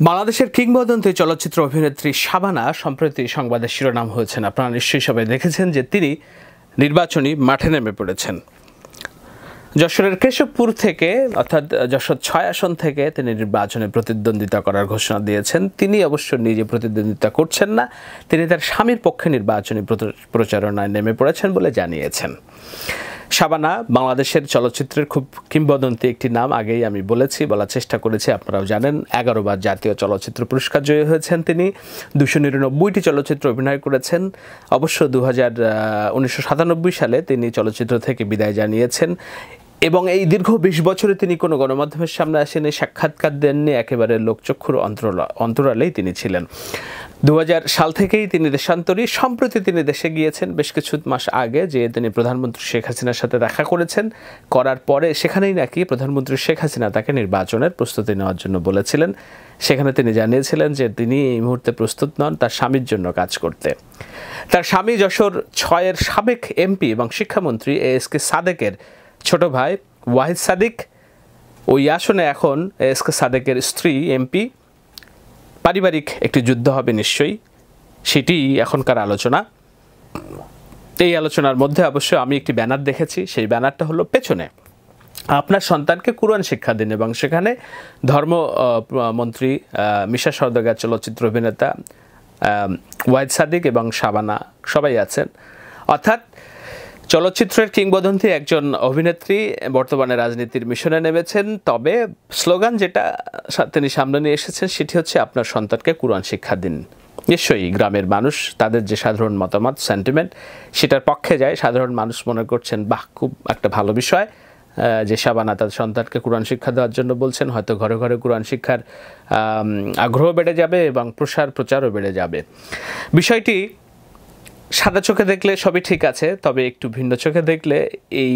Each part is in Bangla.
বাংলাদেশের কিংবদন্তি চলচ্চিত্র অভিনেত্রী শাবানা, সম্প্রতি সংবাদের শিরোনাম হয়েছেন। আপনারা নিশ্চয়ই সবাই দেখেছেন যে তিনি নির্বাচনী মাঠে নেমে পড়েছেন। যশোরের কেশবপুর থেকে, অর্থাৎ যশোর ছয় আসন থেকে তিনি নির্বাচনে প্রতিদ্বন্দ্বিতা করার ঘোষণা দিয়েছেন। তিনি অবশ্য নিজে প্রতিদ্বন্দ্বিতা করছেন না, তিনি তার স্বামীর পক্ষে নির্বাচনী প্রচারণায় নেমে পড়েছেন বলে জানিয়েছেন। শাবানা, বাংলাদেশের চলচ্চিত্রের খুব কিংবদন্তি একটি নাম, আগেই আমি বলেছি, বলার চেষ্টা করেছি, আপনারাও জানেন এগারো বার জাতীয় চলচ্চিত্র পুরস্কার জয়ী হয়েছেন তিনি। দুশো নিরানব্বইটি চলচ্চিত্র অভিনয় করেছেন। অবশ্য দু হাজার সালে তিনি চলচ্চিত্র থেকে বিদায় জানিয়েছেন। এবং এই দীর্ঘ বিশ বছরে তিনি কোনো গণমাধ্যমের সামনে আসেনি, সাক্ষাৎকার দেননি, একেবারে লোকচক্ষুর অন্তরালেই তিনি ছিলেন। দু হাজার সাল থেকেই তিনি দেশান্তরী। সম্প্রতি তিনি দেশে গিয়েছেন বেশ কিছু মাস আগে, যে তিনি প্রধানমন্ত্রী শেখ হাসিনার সাথে দেখা করেছেন। করার পরে সেখানেই নাকি প্রধানমন্ত্রী শেখ হাসিনা তাকে নির্বাচনের প্রস্তুতি নেওয়ার জন্য বলেছিলেন। সেখানে তিনি জানিয়েছিলেন যে তিনি এই মুহূর্তে প্রস্তুত নন, তার স্বামীর জন্য কাজ করতে। তার স্বামী যশোর ছয়ের সাবেক এমপি এবং শিক্ষামন্ত্রী এ এস কে সাদেকের ছোট ভাই ওয়াহিদ সাদিক। ওই আসনে এখন এস কে সাদেকের স্ত্রী, এমপি। পারিবারিক একটি যুদ্ধ হবে নিশ্চয়ই। সেটি এখনকার আলোচনা। এই আলোচনার মধ্যে অবশ্য আমি একটি ব্যানার দেখেছি। সেই ব্যানারটা হলো পেছনে। আপনার সন্তানকে কোরআন শিক্ষা দিন এবং সেখানে ধর্মমন্ত্রী মিশা সর্দগার চলচ্চিত্র অভিনেতা ওয়াহিদ সাদিক এবং শাবানা সবাই আছেন। অর্থাৎ চলচ্চিত্রের কিংবদন্তি একজন অভিনেত্রী বর্তমানে রাজনীতির মিশনে নেমেছেন, তবে স্লোগান যেটা তিনি সামনে নিয়ে এসেছেন সেটি হচ্ছে, আপনার সন্তানকে কোরআন শিক্ষা দিন। নিশ্চয়ই গ্রামের মানুষ, তাদের যে সাধারণ মতামত সেন্টিমেন্ট সেটার পক্ষে যায়। সাধারণ মানুষ মনে করছেন, বাহ, খুব একটা ভালো বিষয়। যে সাবানা, তার সন্তানকে কোরআন শিক্ষা দেওয়ার জন্য বলছেন, হয়তো ঘরে ঘরে কোরআন শিক্ষার আগ্রহ বেড়ে যাবে এবং প্রসার প্রচারও বেড়ে যাবে। বিষয়টি সাদা চোখে দেখলে সবই ঠিক আছে, তবে একটু ভিন্ন চোখে দেখলে এই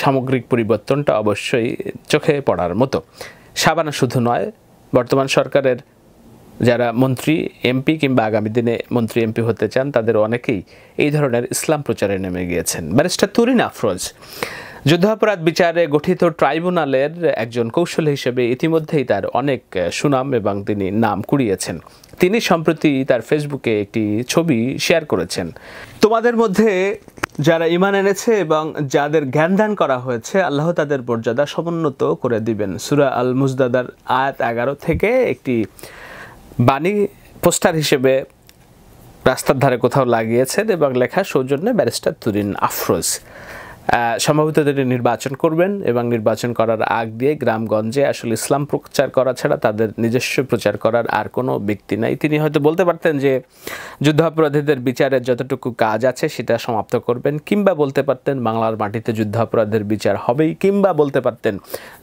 সামগ্রিক পরিবর্তনটা অবশ্যই চোখে পড়ার মতো। সাবানা শুধু নয়, বর্তমান সরকারের যারা মন্ত্রী, এমপি কিংবা আগামী দিনে মন্ত্রী, এমপি হতে চান, তাদের অনেকেই এই ধরনের ইসলাম প্রচারে নেমে গিয়েছেন। ব্যারিস্টার তুরিন আফরোজ যুদ্ধাপরাধ বিচারে গঠিত ট্রাইব্যুনালের একজন কৌশল হিসেবে ইতিমধ্যেই তার অনেক সুনাম এবং তিনি নাম কুড়িয়েছেন। তিনি সম্প্রতি তার ফেসবুকে একটি ছবি শেয়ার করেছেন। তোমাদের মধ্যে যারা ইমান এনেছে এবং যাদের জ্ঞানদান করা হয়েছে, আল্লাহ তাদের মর্যাদা সমুন্নত করে দিবেন। সুরা আল মুজদাদার আয়াত এগারো থেকে একটি বাণী পোস্টার হিসেবে রাস্তার ধারে কোথাও লাগিয়েছেন এবং লেখা, সৌজন্যে ব্যারিস্টার তুরিন আফরোজ। সম্ভবত তিনি নির্বাচন করবেন এবং নির্বাচন করার আগ দিয়ে গ্রামগঞ্জে আসলে ইসলাম প্রচার করা ছাড়া তাদের নিজস্ব প্রচার করার আর কোনো ব্যক্তি নাই। তিনি হয়তো বলতে পারতেন যে যুদ্ধাপরাধীদের বিচারের যতটুকু কাজ আছে সেটা সমাপ্ত করবেন, কিংবা বলতে পারতেন বাংলার মাটিতে যুদ্ধাপরাধের বিচার হবেই, কিংবা বলতে পারতেন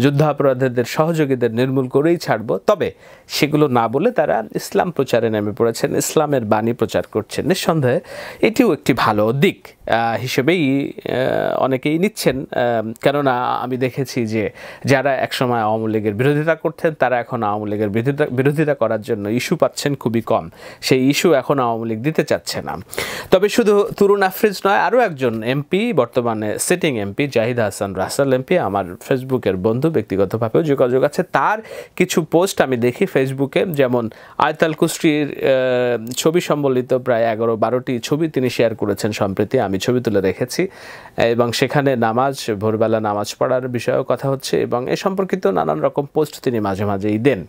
যুদ্ধাপরাধীদের সহযোগীদের নির্মূল করেই ছাড়ব। তবে সেগুলো না বলে তারা ইসলাম প্রচারে নেমে পড়েছেন, ইসলামের বাণী প্রচার করছেন। নিঃসন্দেহে এটিও একটি ভালো দিক হিসেবেই অনেকেই নিচ্ছেন কেননা আমি দেখেছি যে যারা একসময় আওয়ামী লীগের বিরোধিতা করতেন, তারা এখন আওয়ামী লীগের বিরোধিতা বিরোধিতা করার জন্য ইস্যু পাচ্ছেন খুবই কম। সেই ইস্যু এখন আওয়ামী লীগ দিতে চাচ্ছে না। তবে শুধু তুরুন আফরিজ নয়, আরও একজন এমপি, বর্তমানে sitting MP Zahid Hasan Rasal MP, আমার ফেসবুকের বন্ধু, ব্যক্তিগতভাবেও যোগাযোগ আছে। তার কিছু পোস্ট আমি দেখি ফেসবুকে, যেমন আয়তাল কুস্টির ছবি সম্বলিত প্রায় এগারো বারোটি ছবি তিনি শেয়ার করেছেন, সম্প্রতি আমি ছবি তুলে রেখেছি। এবং সেখানে নামাজ, ভোরবেলা নামাজ পড়ার বিষয়েও কথা হচ্ছে এবং এ সম্পর্কিত নানান রকম পোস্ট তিনি মাঝে মাঝেই দেন।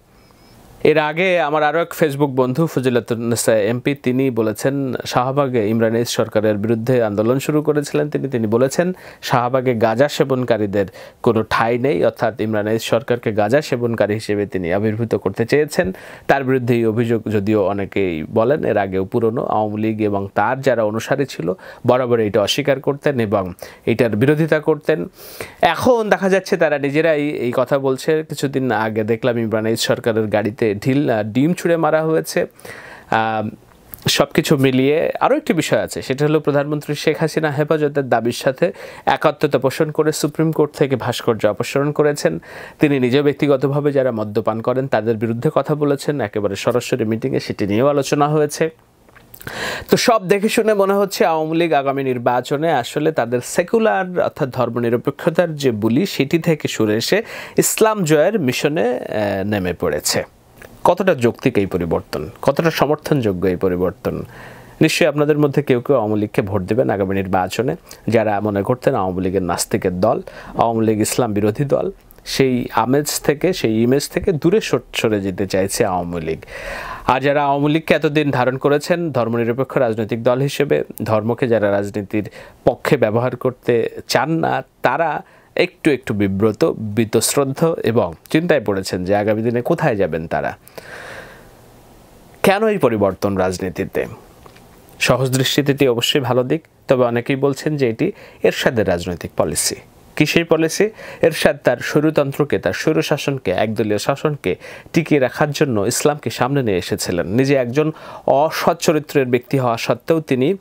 এর আগে আমার আরও এক ফেসবুক বন্ধু ফজিলাতুন্নেসা এমপি, তিনি বলেছেন, শাহবাগে ইমরান ইস সরকারের বিরুদ্ধে আন্দোলন শুরু করেছিলেন। তিনি তিনি বলেছেন, শাহবাগে গাঁজা সেবনকারীদের কোনো ঠাঁই নেই, অর্থাৎ ইমরান ইস সরকারকে গাঁজা সেবনকারী হিসেবে তিনি আবির্ভূত করতে চেয়েছেন। তার বিরুদ্ধে এই অভিযোগ যদিও অনেকেই বলেন, এর আগেও পুরনো, আওয়ামী লীগ এবং তার যারা অনুসারী ছিল, বরাবর এটা অস্বীকার করতেন এবং এটার বিরোধিতা করতেন। এখন দেখা যাচ্ছে, তারা নিজেরাই এই কথা বলছে। কিছুদিন আগে দেখলাম, ইমরান ইস সরকারের গাড়িতে ঢিল ডিম ছুঁড়ে মারা হয়েছে। সব কিছু মিলিয়ে আরও একটি বিষয় আছে, সেটা হলো প্রধানমন্ত্রী শেখ হাসিনা হেফাজতের দাবির সাথে একাত্মতা পোষণ করে সুপ্রিম কোর্ট থেকে ভাস্কর্য অপসারণ করেছেন। তিনি নিজে ব্যক্তিগতভাবে যারা মদ্যপান করেন, তাদের বিরুদ্ধে কথা বলেছেন, একেবারে সরাসরি মিটিংয়ে সেটি নিয়েও আলোচনা হয়েছে। তো সব দেখে শুনে মনে হচ্ছে আওয়ামী লীগ আগামী নির্বাচনে আসলে তাদের সেকুলার অর্থাৎ ধর্মনিরপেক্ষতার যে বুলি, সেটি থেকে সরে এসে ইসলাম জয়ের মিশনে নেমে পড়েছে। কতটা যৌক্তিক এই পরিবর্তন? কতটা সমর্থনযোগ্য এই পরিবর্তন? নিশ্চয়ই আপনাদের মধ্যে কেউ কেউ আওয়ামী লীগকে ভোট দেবেন আগামী নির্বাচনে। যারা মনে করতেন আওয়ামী লীগের নাস্তিকের দল, আওয়ামী লীগ ইসলাম বিরোধী দল, সেই আমেজ থেকে, সেই ইমেজ থেকে দূরে সরে যেতে চাইছে আওয়ামী লীগ। আর যারা আওয়ামী লীগকে এতদিন ধারণ করেছেন, ধর্মনিরপেক্ষ রাজনৈতিক দল হিসেবে, ধর্মকে যারা রাজনীতির পক্ষে ব্যবহার করতে চান না, তারা একটু একটু বিব্রত, বীতশ্রদ্ধ এবং চিন্তায় পড়েছেন যে আগামী দিনে কোথায় যাবেন তারা। কেন এই পরিবর্তন রাজনীতিতে? সহজ দৃষ্টিতে এটি অবশ্যই ভালো দিক, তবে অনেকেই বলছেন যে এটি এরশাদের রাজনৈতিক পলিসি। কিসের পলিসি? এরশাদ তার স্বৈরতন্ত্রকে, তার স্বৈরশাসনকে, একদলীয় শাসনকে টিকিয়ে রাখার জন্য ইসলামকে সামনে নিয়ে এসেছিলেন। নিজে একজন অসৎ চরিত্রের ব্যক্তি হওয়া সত্ত্বেও তিনি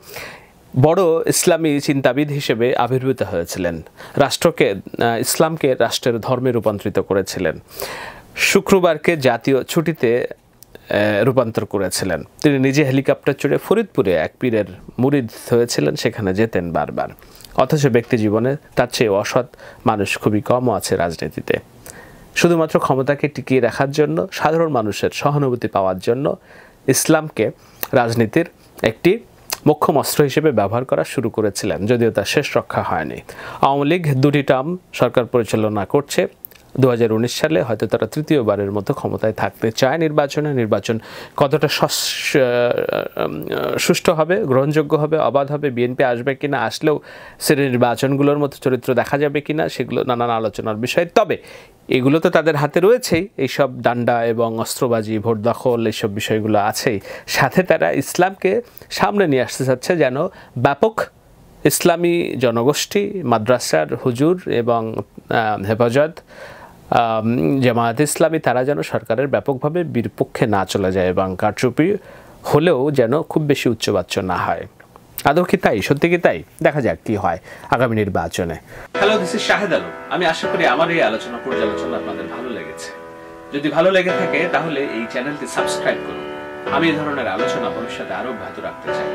বড় ইসলামী চিন্তাবিদ হিসেবে আবির্ভূত হয়েছিলেন। রাষ্ট্রকে ইসলামকে রাষ্ট্রের ধর্মে রূপান্তরিত করেছিলেন। শুক্রবারকে জাতীয় ছুটিতে রূপান্তর করেছিলেন। তিনি নিজে হেলিকপ্টার চড়ে ফরিদপুরে এক পীরের মুরিদ হয়েছিলেন, সেখানে যেতেন বারবার। অথচ ব্যক্তি জীবনে তার চেয়ে অসৎ মানুষ খুবই কমও আছে রাজনীতিতে। শুধুমাত্র ক্ষমতাকে টিকিয়ে রাখার জন্য, সাধারণ মানুষের সহানুভূতি পাওয়ার জন্য ইসলামকে রাজনীতির একটি মোক্ষম অস্ত্র হিসেবে ব্যবহার করা শুরু করেছিলেন, যদিও তা শেষ রক্ষা হয়নি। আওয়ামী লীগ দুটি টার্ম সরকার পরিচালনা করছে। দু হাজার উনিশ সালে হয়তো তারা তৃতীয়বারের মতো ক্ষমতায় থাকতে চায় নির্বাচনে। নির্বাচন কতটা সুষ্ঠু হবে, গ্রহণযোগ্য হবে, অবাধ হবে, বিএনপি আসবে কিনা, আসলেও সে নির্বাচনগুলোর মতো চরিত্র দেখা যাবে কিনা, সেগুলো নানান আলোচনার বিষয়। তবে এগুলো তো তাদের হাতে রয়েছেই, এইসব ডান্ডা এবং অস্ত্রবাজি, ভোট দখল, এইসব বিষয়গুলো আছেই। সাথে তারা ইসলামকে সামনে নিয়ে আসতে চাচ্ছে যেন ব্যাপক ইসলামী জনগোষ্ঠী, মাদ্রাসার হুজুর এবং হেফাজত জামায়াত ইসলামী তারা যেন সরকারের ব্যাপকভাবে বিপক্ষে না চলে যায় এবং কারচুপি হলেও যেন খুব বেশি উচ্চবাচ্য না হয়। আদৌ কি তাই? সত্যি কি তাই? দেখা যাক কি হয় আগামী নির্বাচনে। Hello this is Shahed Alam আমি আশা করি আমার এই আলোচনা পর্যালোচনা আপনাদের ভালো লেগেছে। যদি ভালো লেগে থাকে, তাহলে এই চ্যানেলটি সাবস্ক্রাইব করুন। আমি এই ধরনের আলোচনা ভবিষ্যতে আরও অব্যাহত রাখতে চাই।